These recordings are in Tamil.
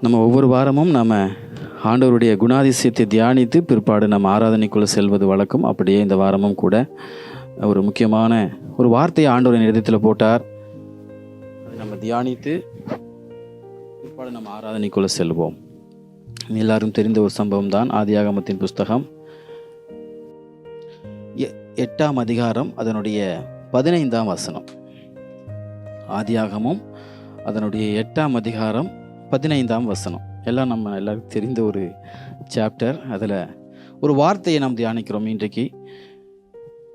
நம்ம ஒவ்வொரு வாரமும் நம்ம ஆண்டவருடைய குணாதிசயத்தை தியானித்து பிற்பாடு நம்ம ஆராதனைக்குள்ளே செல்வது வழக்கம். அப்படியே இந்த வாரமும் கூட ஒரு முக்கியமான ஒரு வார்த்தையை ஆண்டவரின் இடத்தில் போட்டார். அதை நம்ம தியானித்து பிற்பாடு நம்ம ஆராதனைக்குள்ளே செல்வோம். எல்லாரும் தெரிந்த ஒரு சம்பவம் தான் ஆதியாகமத்தின் புஸ்தகம். எ- எட்டாம் அதிகாரம் அதனுடைய பதினைந்தாம் வசனம். ஆதியாகமும் அதனுடைய எட்டாம் அதிகாரம் பதினைந்தாம் வசனம். எல்லாம் நம்ம எல்லாருக்கும் தெரிந்த ஒரு சாப்டர் அதில் ஒரு வார்த்தையை நாம் தியானிக்கிறோம் இன்றைக்கு.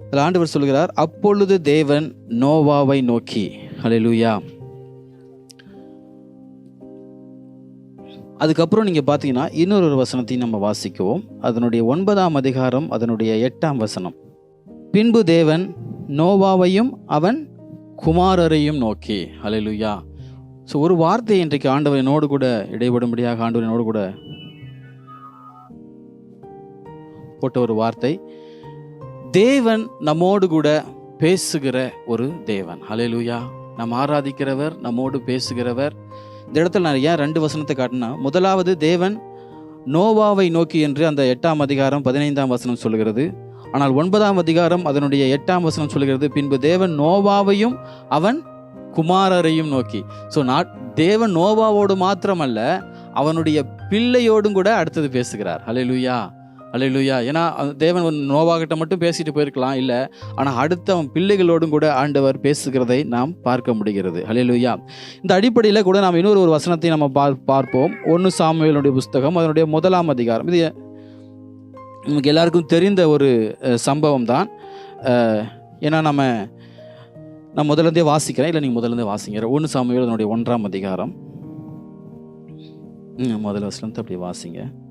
அதில் ஆண்டவர் சொல்கிறார் அப்பொழுது தேவன் நோவாவை நோக்கி. அலையலூயா அதுக்கப்புறம் நீங்கள் பார்த்தீங்கன்னா இன்னொரு ஒரு வசனத்தையும் நம்ம வாசிக்குவோம். அதனுடைய ஒன்பதாம் அதிகாரம் அதனுடைய எட்டாம் வசனம். பின்பு தேவன் நோவாவையும் அவன் குமாரரையும் நோக்கி. அலையலுயா ஸோ ஒரு வார்த்தை இன்றைக்கு ஆண்டவர் என்னோடு கூட இடைபடும்படியாக ஆண்டவர் என்னோடு கூட போட்ட ஒரு வார்த்தை. தேவன் நம்மோடு கூட பேசுகிற ஒரு தேவன். ஹalleluya நம் ஆராதிக்கிறவர் நம்மோடு பேசுகிறவர். இந்த இடத்துல நான் ஏன் ரெண்டு வசனத்தை காட்டினா முதலாவது தேவன் நோவாவை நோக்கி என்று அந்த எட்டாம் அதிகாரம் பதினைந்தாம் வசனம் சொல்கிறது ஆனால் ஒன்பதாம் அதிகாரம் அதனுடைய எட்டாம் வசனம் சொல்கிறது பின்பு தேவன் நோவாவையும் அவன் குமாரரையும் நோக்கி. ஸோ நான் தேவன் நோவாவோடு மாத்திரமல்ல அவனுடைய பிள்ளையோடும் கூட அடுத்தது பேசுகிறார். ஹalleluya ஹalleluya ஏன்னா அந்த தேவன் ஒரு நோவாகிட்ட மட்டும் பேசிட்டு போயிருக்கலாம் இல்லை. ஆனால் அடுத்த அவன் பிள்ளைகளோடும் கூட ஆண்டவர் பேசுகிறதை நாம் பார்க்க முடிகிறது. ஹalleluya இந்த அடிப்படையில் கூட நாம் இன்னொரு ஒரு வசனத்தை நம்ம பார் பார்ப்போம். ஒன்று சாமுவேலுடைய புஸ்தகம் அதனுடைய முதலாம் அதிகாரம். இது நமக்கு எல்லாருக்கும் தெரிந்த ஒரு சம்பவம் தான் ஏன்னா நம்ம நான் முதல்ல இருந்தே வாசிக்கிறேன். இல்லை நீங்கள் முதல்ல இருந்தே ஒன்று சாமியோட அதனுடைய ஒன்றாம் அதிகாரம். ம், முதல் வசனத்தை அப்படி வாசிங்க.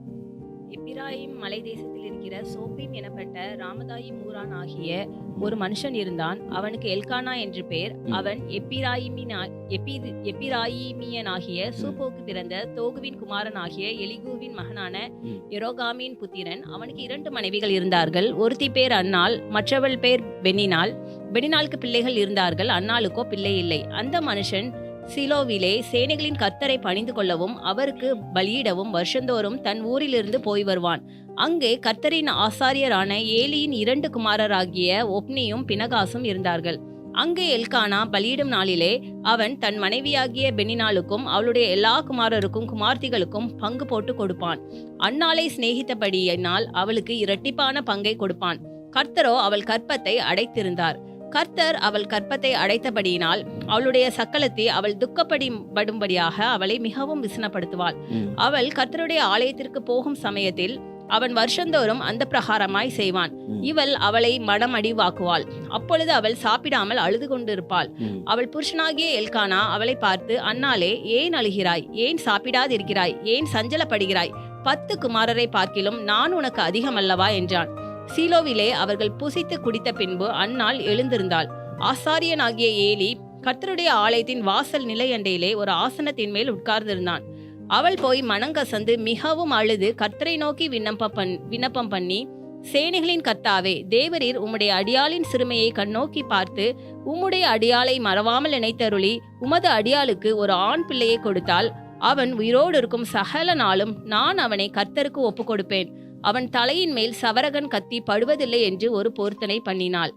எப்பிராயிம் மலை தேசத்தில் இருக்கிற சோப்பீம் எனப்பட்ட ராமதாயிம் ஊரான் ஆகிய ஒரு மனுஷன் இருந்தான். அவனுக்கு எல்கானா என்று பெயர். அவன் எப்பிராயிமினா எப்பிது எப்பிராயிமியனாகிய சூப்போக்கு பிறந்த தோகுவின் குமாரனாகிய எலிகூவின் மகனான ம். எரோகாமின் புத்திரன். அவனுக்கு இரண்டு மனைவிகள் இருந்தார்கள். ஒருத்தி பேர் அன்னாள் மற்றவள் பேர் பெனினாள் பெனினாளுக்கு பிள்ளைகள் இருந்தார்கள். அன்னாளுக்கோ பிள்ளை இல்லை. அந்த மனுஷன் சிலோவிலே சேனைகளின் கர்த்தரை பணிந்து கொள்ளவும் அவருக்கு பலியிடவும் வருஷந்தோறும் தன் ஊரிலிருந்து போய் வருவான். அங்கே கர்த்தரின் ஆசாரியரான ஏலியின் இரண்டு குமாரராகிய ஒப்னியும் பினகாசும் இருந்தார்கள். அங்கே எல்கானா பலியிடும் நாளிலே அவன் தன் மனைவியாகிய பெனினாளுக்கும் அவளுடைய எல்லா குமாரருக்கும் குமார்த்திகளுக்கும் பங்கு போட்டு கொடுப்பான். அன்னாளை சிநேகித்தபடியினால் அவளுக்கு இரட்டிப்பான பங்கை கொடுப்பான். கர்த்தரோ அவள் கற்பத்தை அடைத்திருந்தார். கர்த்தர் அவள் கற்பத்தை அடைத்தபடியினால் அவளுடைய சக்களத்தை அவள் துக்கப்படிபடும்படியாக அவளை மிகவும் விசனப்படுத்துவாள். அவள் கர்த்தருடைய ஆலயத்திற்கு போகும் சமயத்தில் அவன் வருஷந்தோறும் அந்த பிரகாரமாய் செய்வான். இவள் அவளை மனமடிவாக்குவாள் அப்பொழுது அவள் சாப்பிடாமல் அழுது கொண்டிருப்பாள். அவள் புருஷனாகிய எல்கானா அவளை பார்த்து அன்னாலே ஏன் அழுகிறாய்? ஏன் சாப்பிடாதிருக்கிறாய்? ஏன் சஞ்சலப்படுகிறாய்? பத்து குமாரரை பார்க்கிலும் நான் உனக்கு அதிகமல்லவா? என்றான். சீலோவிலே அவர்கள் புசித்து குடித்த பின்பு அன்னாள் எழுந்திருந்தாள். ஆசாரியனாகிய ஏலி கர்த்தருடைய ஆலயத்தின் வாசல் நிலையண்டையிலே ஒரு ஆசனத்தின் மேல் உட்கார்ந்திருந்தான். அவள் போய் மனங்கசந்து மிகவும் அழுது கர்த்தரை நோக்கி விண்ணப்பம் பண் விண்ணப்பம் பண்ணி சேனைகளின் கர்த்தாவே தேவரீர் உம்முடைய அடியாளின் சிறுமையை கண்ணோக்கி பார்த்து உம்முடைய அடியாளை மறவாமல் நினைத்தருளி உமது அடியாளுக்கு ஒரு ஆண் பிள்ளையை கொடுத்தால் அவன் உயிரோடு இருக்கும் சகல நாளும் நான் அவனை கர்த்தருக்கு ஒப்புக் கொடுப்பேன் அவன் தலையின் மேல் சவரகன் கத்தி படுவதில்லை என்று ஒரு பொருத்தனை பண்ணினாள்.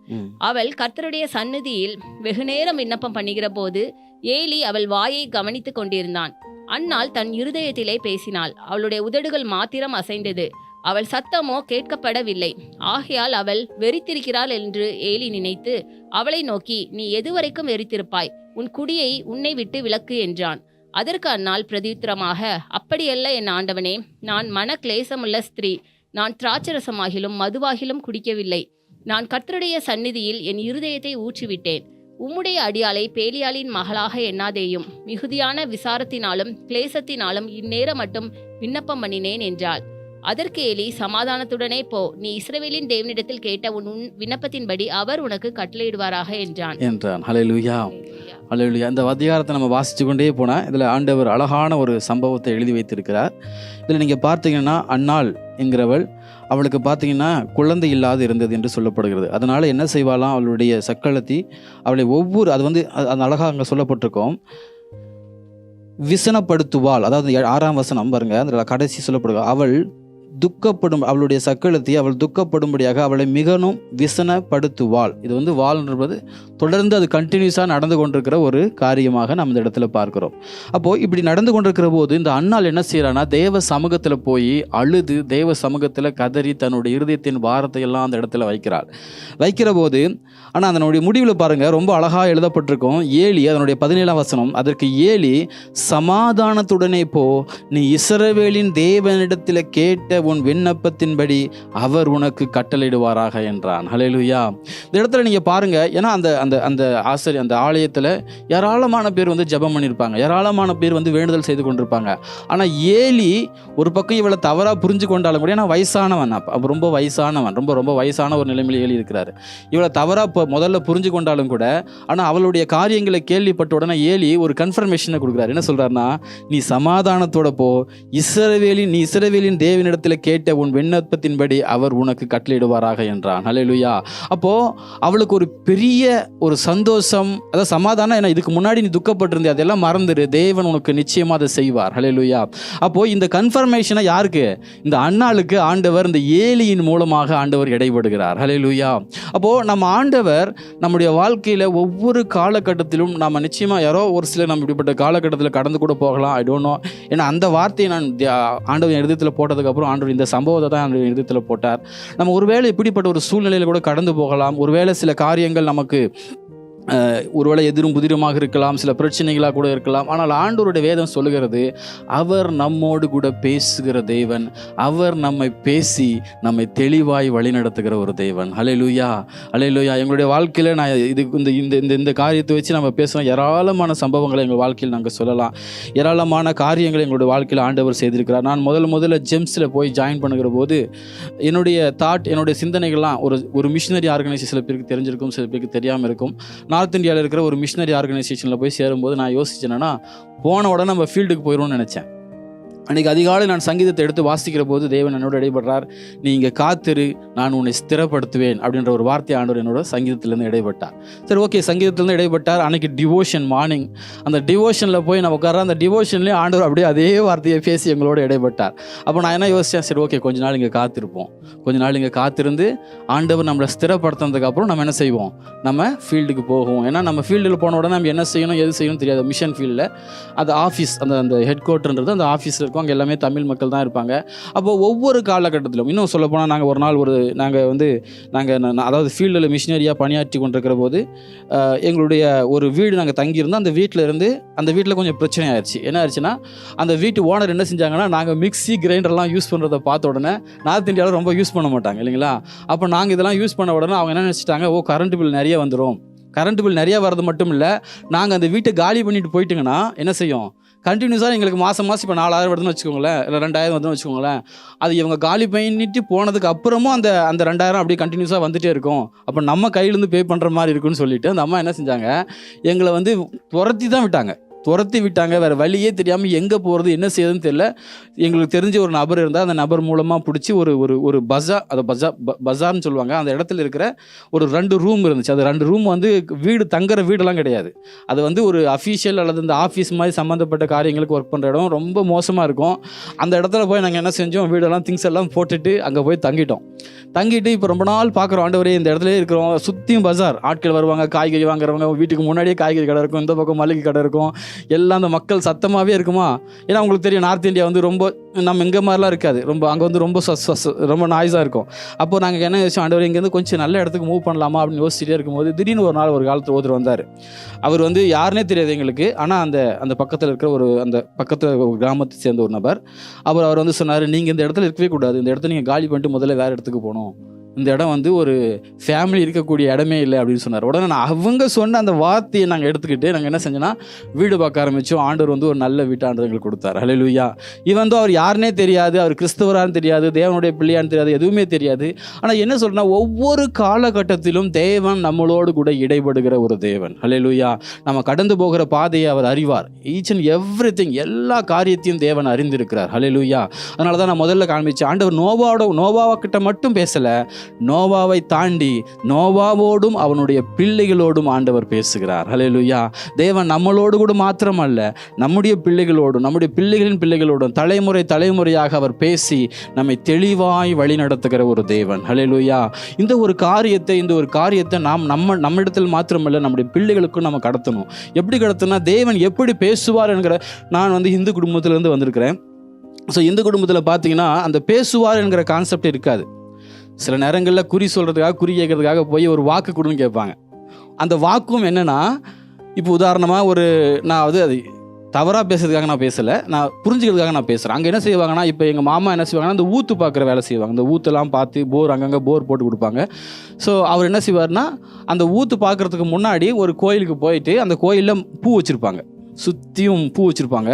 அவள் கர்த்தருடைய சந்நிதியில் வெகுநேரம் விண்ணப்பம் பண்ணுகிற போது ஏலி அவள் வாயை கவனித்துக் கொண்டிருந்தான். அன்னாள் தன் இருதயத்திலே பேசினாள். அவளுடைய உதடுகள் மாத்திரம் அசைந்தது. அவள் சத்தமோ கேட்கப்படவில்லை. ஆகையால் அவள் வெறித்திருக்கிறாள் என்று ஏலி நினைத்து அவளை நோக்கி நீ எதுவரைக்கும் வெறித்திருப்பாய்? உன் குடியை உன்னை விட்டு விலக்கு என்றான். அதற்கு அன்னாள் பிரதியுத்தரமாக அப்படியல்ல என் ஆண்டவனே நான் மன கிளேசமுள்ள ஸ்திரீ. நான் திராட்சரசமாகிலும் மதுவாகிலும் குடிக்கவில்லை. நான் கர்த்தருடைய சந்நிதியில் என் இருதயத்தை ஊற்றிவிட்டேன். உம்முடைய அடியாளை பேலியாளின் மகளாக எண்ணாதேயும். மிகுதியான விசாரத்தினாலும் கிளேசத்தினாலும் இந்நேரம் மட்டும் விண்ணப்பம் பண்ணினேன் என்றாள். அதற்கு ஏலி சமாதானத்துடனே போ. நீ இஸ்ரவேலின் தேவனிடத்தில் கேட்ட உன் உன் விண்ணப்பத்தின்படி அவர் உனக்கு கட்டளையிடுவாராக என்றான். என்றான். அல்ல அந்த அதிகாரத்தை நம்ம வாசித்து கொண்டே போனால் இதில் ஆண்டவர் அழகான ஒரு சம்பவத்தை எழுதி வைத்திருக்கிறார். இதில் நீங்கள் பார்த்தீங்கன்னா அன்னாள் என்கிறவள் அவளுக்கு பார்த்தீங்கன்னா குழந்தை இல்லாது இருந்தது என்று சொல்லப்படுகிறது. அதனால் என்ன செய்வாளாம்? அவளுடைய சக்களத்தி அவளை ஒவ்வொரு அது வந்து அது- அது அழகாக அங்கே சொல்லப்பட்டிருக்கோம். விசனப்படுத்துவாள். அதாவது ஏ- ஆறாம் வசனம் பாருங்க அதில் கடைசி சொல்லப்படுக அவள் துக்கப்படும் அவளுடைய சக்களத்தை அவள் துக்கப்படும்படியாக அவளை மிகவும் விசனப்படுத்துவாள். இது வந்து வாழ்ன்றது தொடர்ந்து அது கண்டினியூஸாக நடந்து கொண்டிருக்கிற ஒரு காரியமாக நம்ம இந்த இடத்துல பார்க்குறோம். அப்போது இப்படி நடந்து கொண்டிருக்கிற போது இந்த அண்ணாள் என்ன செய்கிறான்னா தேவ சமூகத்தில் போய் அழுது தேவ சமூகத்தில் கதறி தன்னுடைய இருதயத்தின் வாரத்தை எல்லாம் அந்த இடத்துல வைக்கிறாள். வைக்கிற போது ஆனால் அதனுடைய முடிவில் பாருங்கள் ரொம்ப அழகாக எழுதப்பட்டிருக்கும். ஏலி அதனுடைய பதினேழாம் வசனம் அதற்கு ஏலி சமாதானத்துடனே போ நீ இஸ்ரவேலின் தேவனிடத்தில் கேட்ட உன் விண்ணப்பத்தின்படி அவர் உனக்கு கட்டளையிடுவாராக என்றான். ஹalleluya இந்த இடத்துல நீங்கள் பாருங்கள் ஏன்னா அந்த அந்த அந்த ஆசிரியர் அந்த ஆலயத்தில் ஏராளமான பேர் வந்து ஜெபம் பண்ணியிருப்பாங்க ஏராளமான பேர் வந்து வேண்டுதல் செய்து கொண்டிருப்பாங்க. ஆனால் ஏலி ஒரு பக்கம் இவளை தவறாக புரிஞ்சு கொண்டாலும் கூட ஏன்னா வயசானவன் அப்போ ரொம்ப வயசானவன் ரொம்ப ரொம்ப வயசான ஒரு நிலைமையில் ஏலி இருக்கிறாரு. இவளை தவறாக இப்போ முதல்ல புரிஞ்சு கொண்டாலும் கூட ஆனால் அவளுடைய காரியங்களை கேள்விப்பட்ட உடனே ஏலி ஒரு கன்ஃபர்மேஷனை கொடுக்குறாரு. என்ன சொல்கிறாருன்னா நீ சமாதானத்தோட போ. இஸ்ரவேலின் நீ இஸ்ரவேலின் தேவனிடத்தில் கேட்ட உன் விண்ணப்பத்தின்படி அவர் உனக்கு கட்டளையிடுவாராக என்றான். ஹலெலுயா அப்போ அவளுக்கு ஒரு பெரிய ஒரு சந்தோஷம் அதாவது சமாதானம் ஏன்னா இதுக்கு முன்னாடி நீ துக்கப்பட்டிருந்தே அதெல்லாம் மறந்துடு தேவன் உனக்கு நிச்சயமாக அதை செய்வார். ஹலெலுயா அப்போ இந்த கன்ஃபர்மேஷனை யாருக்கு? இந்த அண்ணாளுக்கு ஆண்டவர் இந்த ஏலியின் மூலமாக ஆண்டவர் இடைபடுகிறார். ஹலெலுயா அப்போ நம்ம ஆண்டவர் நம்முடைய வாழ்க்கையில ஒவ்வொரு காலகட்டத்திலும் நம்ம நிச்சயமா யாரோ ஒரு சிலர் நம்ம இப்படிப்பட்ட காலகட்டத்தில் கடந்து கூட போகலாம். ஐ டோன்ட் நோ ஏன்னா அந்த வார்த்தையை நான் ஆண்டவர் எழுதத்தில் போட்டதுக்கப்புறம் ஆண்டவர் இந்த சம்பவத்தை தான் ஆண்டு எழுதத்தில் போட்டார். நம்ம ஒருவேளை இப்படிப்பட்ட ஒரு சூழ்நிலையில் கூட கடந்து போகலாம். ஒருவேளை சில காரியங்கள் நமக்கு ஒருவேளை எதிரும் புதிருமாக இருக்கலாம் சில பிரச்சனைகளாக கூட இருக்கலாம். ஆனால் ஆண்டோருடைய வேதம் சொல்லுகிறது அவர் நம்மோடு கூட பேசுகிற தேவன் அவர் நம்மை பேசி நம்மை தெளிவாய் வழிநடத்துகிற ஒரு தேவன். ஹalleluya லூயா எங்களுடைய வாழ்க்கையில் நான் இது இந்த இந்த இந்த இந்த காரியத்தை வச்சு நம்ம பேசுகிறோம் ஏராளமான சம்பவங்களை எங்கள் வாழ்க்கையில் நாங்கள் சொல்லலாம். ஏராளமான காரியங்களை எங்களுடைய வாழ்க்கையில் ஆண்டவர் செய்திருக்கிறார். நான் முதல்ல முதல்ல ஜெம்ஸில் போய் ஜாயின் பண்ணுகிற போது என்னுடைய தாட் என்னுடைய சிந்தனைகள்லாம் ஒரு ஒரு மிஷினரி ஆர்கனைசேஷன் சில பேருக்கு தெரிஞ்சிருக்கும் சில பேருக்கு தெரியாமல் இருக்கும். நான் நார்த் இந்தியாவில் இருக்கிற ஒரு மிஷினரி ஆர்கனைசேஷனில் போய் சேரும்போது நான் யோசிச்சேன்னா போன உடனே நம்ம ஃபீல்டுக்கு போயிடுவோம்னு நினச்சேன். அன்றைக்கி அதிகாலை நான் சங்கீதத்தை எடுத்து வாசிக்கிற போது தேவன் என்னோட இடைபடுறார். நீ இங்கே காத்திரு நான் உன்னை ஸ்திரப்படுத்துவேன் அப்படின்ற ஒரு வார்த்தை ஆண்டவர் என்னோட சங்கீதத்திலேருந்து இடைப்பட்டார் சரி ஓகே சங்கீதத்திலேருந்து இடைப்பட்டார் அன்னைக்கு டிவோஷன் மார்னிங் அந்த டிவோஷனில் போய் நான் உட்கார அந்த டிவோஷன்லேயே ஆண்டவர் அப்படியே அதே வார்த்தையை பேசி எங்களோட இடைப்பட்டார் அப்போ நான் என்ன யோசித்தேன் சரி ஓகே கொஞ்ச நாள் இங்கே காத்திருப்போம். கொஞ்ச நாள் இங்கே காத்திருந்து ஆண்டவர் நம்மளை ஸ்திரப்படுத்தினதுக்கப்புறம் நம்ம என்ன செய்வோம்? நம்ம ஃபீல்டுக்கு போவோம் ஏன்னா நம்ம ஃபீல்டில் போன உடனே நம்ம என்ன செய்யணும் எது செய்யணும் தெரியாது. மிஷன் ஃபீல்டில் அது ஆஃபீஸ் அந்த அந்த ஹெட் குவார்ட்டர்ன்றது அந்த ஆஃபீஸில் இருக்கும். அங்கே எல்லாமே தமிழ் மக்கள் தான் இருப்பாங்க. அப்போ ஒவ்வொரு காலகட்டத்திலும் இன்னும் சொல்ல போனால் நாங்கள் ஒரு நாள் ஒரு நாங்கள் வந்து நாங்கள் அதாவது ஃபீல்டில் மிஷினரியாக பணியாற்றி கொண்டிருக்கிற போது எங்களுடைய ஒரு வீடு நாங்கள் தங்கியிருந்தோம். அந்த வீட்டில் இருந்து அந்த வீட்டில் கொஞ்சம் பிரச்சனை ஆயிடுச்சு. என்ன ஆயிடுச்சுன்னா அந்த வீட்டு ஓனர் என்ன செஞ்சாங்கன்னா நாங்கள் மிக்ஸி கிரைண்டர்லாம் யூஸ் பண்ணுறதை பார்த்த உடனே நார்த் இந்தியாவில் ரொம்ப யூஸ் பண்ண மாட்டாங்க இல்லைங்களா? அப்போ நாங்கள் இதெல்லாம் யூஸ் பண்ண உடனே அவங்க என்ன நினச்சிட்டாங்க ஓ கரண்ட் பில் நிறைய வந்துடும் கரண்ட் பில் நிறைய வர்றது மட்டும் இல்லை நாங்கள் அந்த வீட்டை காலி பண்ணிட்டு போயிட்டுங்கன்னா என்ன செய்யும்? கண்டினியூஸாக எங்களுக்கு மாதம் மாதம் இப்போ நாலாயிரம் வருதுன்னு வச்சுக்கோங்களேன். இல்லை ரெண்டாயிரம் வருதுன்னு வச்சுக்கோங்களேன். அது இவங்க காலி பண்ணிட்டு போனதுக்கு அப்புறமும் அந்த அந்த ரெண்டாயிரம் அப்படியே கண்டினியூஸாக வந்துட்டே இருக்கும். அப்போ நம்ம கையிலேருந்து பே பண்ணுற மாதிரி இருக்குன்னு சொல்லிட்டு அந்த அம்மா என்ன செஞ்சாங்க? எங்களை வந்து துரத்தி தான் விட்டாங்க. துரத்தி விட்டாங்க. வேறு வழியே தெரியாமல் எங்கே போகிறது என்ன செய்யுதுன்னு தெரியல. எங்களுக்கு தெரிஞ்ச ஒரு நபர் இருந்தால் அந்த நபர் மூலமாக பிடிச்சி ஒரு ஒரு ஒரு பஜா அதை பஜா பஜார்னு சொல்லுவாங்க. அந்த இடத்துல இருக்கிற ஒரு ரெண்டு ரூம் இருந்துச்சு. அது ரெண்டு ரூம் வந்து வீடு தங்குற வீடெல்லாம் கிடையாது. அது வந்து ஒரு அஃபீஷியல் அல்லது இந்த ஆஃபீஸ் மாதிரி சம்மந்தப்பட்ட காரியங்களுக்கு ஒர்க் பண்ணுற இடம். ரொம்ப மோசமாக இருக்கும். அந்த இடத்துல போய் நாங்கள் என்ன செஞ்சோம்? வீடெல்லாம் திங்ஸ் எல்லாம் போட்டுட்டு அங்கே போய் தங்கிட்டோம். தங்கிட்டு இப்போ ரொம்ப நாள் பார்க்குறோம். ஆண்டவரே இந்த இடத்துல இருக்கிறோம். சுற்றியும் பஜார். ஆட்கள் வருவாங்க காய்கறி வாங்குறவங்க வீட்டுக்கு முன்னாடியே காய்கறி கடை இருக்கும். இந்த பக்கம் மளிகை கடை இருக்கும். எல்லாம் அந்த மக்கள் சத்தமாகவே இருக்குமா? ஏன்னா உங்களுக்கு தெரியும் நார்த் இந்தியா வந்து ரொம்ப நம்ம இங்கே மாதிரிலாம் இருக்காது. ரொம்ப அங்கே வந்து ரொம்ப ரொம்ப நாய்ஸாக இருக்கும். அப்போ நாங்கள் என்ன யோசிச்சோம் ஆண்டவர் இங்கேருந்து கொஞ்சம் நல்ல இடத்துக்கு மூவ் பண்ணலாமா அப்படின்னு யோசிச்சுட்டே இருக்கும்போது திடீர்னு ஒரு நாள் ஒரு காலத்தில் ஒருத்தர் வந்தார். அவர் வந்து யாருனே தெரியாது எங்களுக்கு. ஆனால் அந்த அந்த பக்கத்தில் இருக்கிற ஒரு அந்த பக்கத்தில் ஒரு கிராமத்தை சேர்ந்த ஒரு நபர். அவர் அவர் வந்து சொன்னார் நீங்கள் இந்த இடத்துல இருக்கவே கூடாது. இந்த இடத்த நீங்கள் காலி பண்ணிட்டு முதல்ல வேறு இடத்துக்கு போகணும். இந்த இடம் வந்து ஒரு ஃபேமிலி இருக்கக்கூடிய இடமே இல்லை அப்படின்னு சொன்னார். உடனே நான் அவங்க சொன்ன அந்த வார்த்தையை நாங்கள் எடுத்துக்கிட்டு நாங்கள் என்ன செஞ்சோன்னா வீடு பார்க்க ஆரம்பித்தோம் ஆண்டவர் வந்து ஒரு நல்ல வீட்டாண்டு எங்களுக்கு கொடுத்தார். ஹalleluya இவன் வந்து அவர் யாருனே தெரியாது அவர் கிறிஸ்தவரான்னு தெரியாது தேவனுடைய பிள்ளையான்னு தெரியாது எதுவுமே தெரியாது. ஆனால் என்ன சொல்கிறேன்னா ஒவ்வொரு காலகட்டத்திலும் தேவன் நம்மளோடு கூட இடைபடுகிற ஒரு தேவன். ஹalleluya நம்ம கடந்து போகிற பாதையை அவர் அறிவார். ஈச் அண்ட் எவ்ரி எல்லா காரியத்தையும் தேவன் அறிந்திருக்கிறார். ஹalleluya அதனால தான் நான் முதல்ல காண்பிச்சேன் ஆண்டவர் நோவாவோட நோவாவா கிட்ட மட்டும் பேசலை நோவாவை தாண்டி நோவாவோடும் அவனுடைய பிள்ளைகளோடும் ஆண்டவர் பேசுகிறார். ஹalleluya தேவன் நம்மளோடு கூட மாத்திரமல்ல நம்முடைய பிள்ளைகளோடும் நம்முடைய பிள்ளைகளின் பிள்ளைகளோடும் தலைமுறை தலைமுறையாக அவர் பேசி நம்மை தெளிவாய் வழி நடத்துகிற ஒரு தேவன். ஹalleluya இந்த ஒரு காரியத்தை இந்த ஒரு காரியத்தை நாம் நம்ம நம்மிடத்தில் மாத்திரமல்ல நம்முடைய பிள்ளைகளுக்கும் நம்ம கடத்தணும். எப்படி கடத்தணும்னா தேவன் எப்படி பேசுவார் என்கிற நான் வந்து இந்து குடும்பத்திலேருந்து வந்திருக்கிறேன். ஸோ இந்து குடும்பத்தில் பார்த்தீங்கன்னா அந்த பேசுவார் என்கிற கான்செப்ட் இருக்காது. சில நேரங்களில் குறி சொல்கிறதுக்காக குறி கேட்கறதுக்காக போய் ஒரு வாக்கு கொடுன்னு கேட்பாங்க. அந்த வாக்கும் என்னென்னா இப்போ உதாரணமாக ஒரு நான் வந்து அது தவறாக பேசுறதுக்காக நான் பேசலை நான் புரிஞ்சுக்கிறதுக்காக நான் பேசுகிறேன் அங்கே என்ன செய்வாங்கன்னா இப்போ எங்கள் மாமா என்ன செய்வாங்கன்னா அந்த ஊத்து பார்க்குற வேலை செய்வாங்க. அந்த ஊத்தெல்லாம் பார்த்து போர் அங்கங்கே போர் போட்டு கொடுப்பாங்க. ஸோ அவர் என்ன செய்வார்னா அந்த ஊத்து பார்க்குறதுக்கு முன்னாடி ஒரு கோயிலுக்கு போயிட்டு அந்த கோயிலில் பூ வச்சுருப்பாங்க. சுற்றியும் பூ வச்சுருப்பாங்க.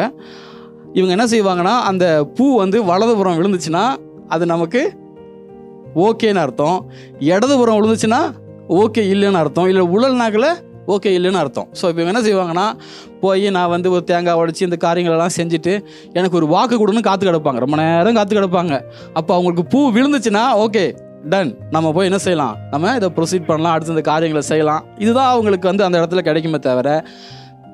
இவங்க என்ன செய்வாங்கன்னா அந்த பூ வந்து வலதுபுறம் விழுந்துச்சுன்னா அது நமக்கு ஓகேன்னு அர்த்தம். இடதுபுறம் விழுந்துச்சுன்னா ஓகே இல்லைன்னு அர்த்தம். இல்லை உழல் நாக்கில் ஓகே இல்லைன்னு அர்த்தம். ஸோ இப்போ என்ன செய்வாங்கன்னா போய் நான் வந்து ஒரு தேங்காய் உடைச்சி இந்த காரியங்களெல்லாம் செஞ்சுட்டு எனக்கு ஒரு வாக்கு கொடுன்னு காத்து கிடப்பாங்க. ரொம்ப நேரம் காத்து கிடப்பாங்க. அப்போ அவங்களுக்கு பூ விழுந்துச்சுன்னா ஓகே டன் நம்ம போய் என்ன செய்யலாம்? நம்ம இதை ப்ரொசீட் பண்ணலாம். அடுத்து இந்த காரியங்களை செய்யலாம். இதுதான் அவங்களுக்கு வந்து அந்த இடத்துல கிடைக்குமே தவிர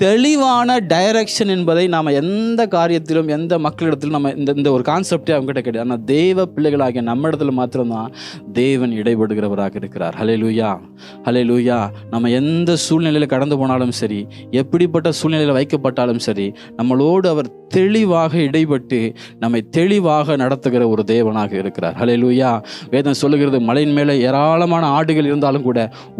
தெளிவான டைரக்ஷன் என்பதை நாம் எந்த காரியத்திலும் எந்த மக்களிடத்திலும் நம்ம இந்த இந்த ஒரு கான்செப்டே அவங்ககிட்ட கிடையாது. ஆனால் தேவ பிள்ளைகளாகிய நம்ம இடத்துல மாத்திரம்தான் தேவன் இடைபடுகிறவராக இருக்கிறார். ஹலே லூயா ஹலே லூயா நம்ம எந்த சூழ்நிலையில் கடந்து போனாலும் சரி எப்படிப்பட்ட சூழ்நிலையில் வைக்கப்பட்டாலும் சரி நம்மளோடு அவர் தெளிவாக இடைப்பட்டு நம்மை தெளிவாக நடத்துகிற ஒரு தேவனாக இருக்கிறார். ஹலே லூயா வேதம் சொல்லுகிறது மலையின் மேலே ஏராளமான ஆடுகள் இருந்தாலும் கூட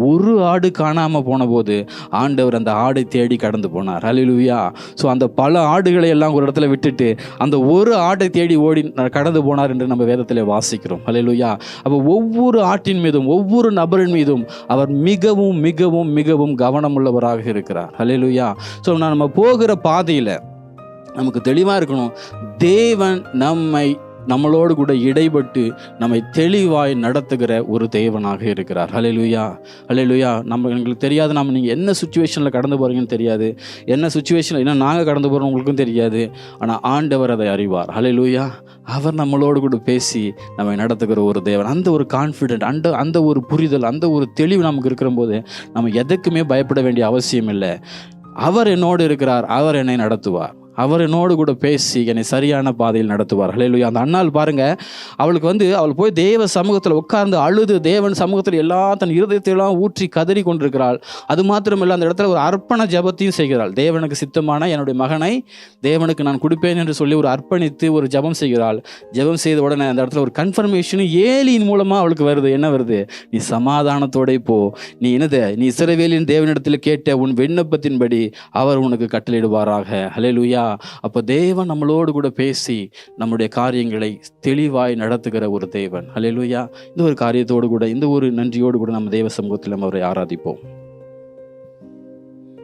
ஒரு ஆடு காணாமல் போன போது ஆண்டவர் அந்த ஆடை தேடி கடந்து போனார். அலிலுவியா ஸோ அந்த பல ஆடுகளை எல்லாம் ஒரு இடத்துல விட்டுட்டு அந்த ஒரு ஆட்டை தேடி ஓடி கடந்து போனார் என்று நம்ம வேதத்தில் வாசிக்கிறோம். அலிலுயா அப்போ ஒவ்வொரு ஆட்டின் மீதும் ஒவ்வொரு நபரின் மீதும் அவர் மிகவும் மிகவும் மிகவும் கவனமுள்ளவராக இருக்கிறார். அலிலுயா ஸோ நம்ம போகிற பாதையில் நமக்கு தெளிவாக இருக்கணும். தேவன் நம்மை நம்மளோடு கூட இடைப்பட்டு நம்மை தெளிவாய் நடத்துகிற ஒரு தேவனாக இருக்கிறார். ஹalleluya ஹalleluya நம்ம எங்களுக்கு தெரியாது. நம்ம நீங்கள் என்ன சுச்சுவேஷனில் கடந்து போகிறீங்கன்னு தெரியாது. என்ன சுச்சுவேஷனில் என்ன நாங்கள் கடந்து போகிறோம் உங்களுக்கும் தெரியாது. ஆனால் ஆண்டவர் அதை அறிவார். ஹalleluya அவர் நம்மளோடு கூட பேசி நம்மை நடத்துகிற ஒரு தேவன். அந்த ஒரு கான்ஃபிடென்ட் அந்த அந்த ஒரு புரிதல் அந்த ஒரு தெளிவு நமக்கு இருக்கிற போது நம்ம எதுக்குமே பயப்பட வேண்டிய அவசியம் இல்லை. அவர் என்னோடு இருக்கிறார். அவர் என்னை நடத்துவார். அவர் என்னோடு கூட பேசி என்னை சரியான பாதையில் நடத்துவார். ஹalleluya அந்த அண்ணாள் பாருங்கள் அவளுக்கு வந்து அவள் போய் தேவ சமூகத்தில் உட்கார்ந்து அழுது தேவன் சமூகத்தில் எல்லா தன் இருதயத்தையெல்லாம் ஊற்றி கதறி கொண்டிருக்கிறாள். அது மாத்திரமில்லை அந்த இடத்துல ஒரு அர்ப்பண ஜெபத்தையும் செய்கிறாள். தேவனுக்கு சித்தமான என்னுடைய மகனை தேவனுக்கு நான் கொடுப்பேன் என்று சொல்லி ஒரு அர்ப்பணித்து ஒரு ஜெபம் செய்கிறாள். ஜெபம் செய்த உடனே அந்த இடத்துல ஒரு கன்ஃபர்மேஷனும் ஏலியின் மூலமாக அவளுக்கு வருது. என்ன வருது? நீ சமாதானத்தோட போ. நீ என்னது? நீ இஸ்ரவேலின் தேவனிடத்தில் கேட்ட உன் விண்ணப்பத்தின்படி அவர் உனக்கு கட்டளையிடுவாராக. ஹalleluya அப்போ தேவன் நம்மளோடு கூட பேசி நம்முடைய காரியங்களை தெளிவாய் நடத்துகிற ஒரு தேவன். ஹalleluya இந்த ஒரு காரியத்தோடு கூட இந்த ஒரு நன்றியோடு கூட நம்ம தேவ சமூகத்தில் நம்ம அவரை ஆராதிப்போம்.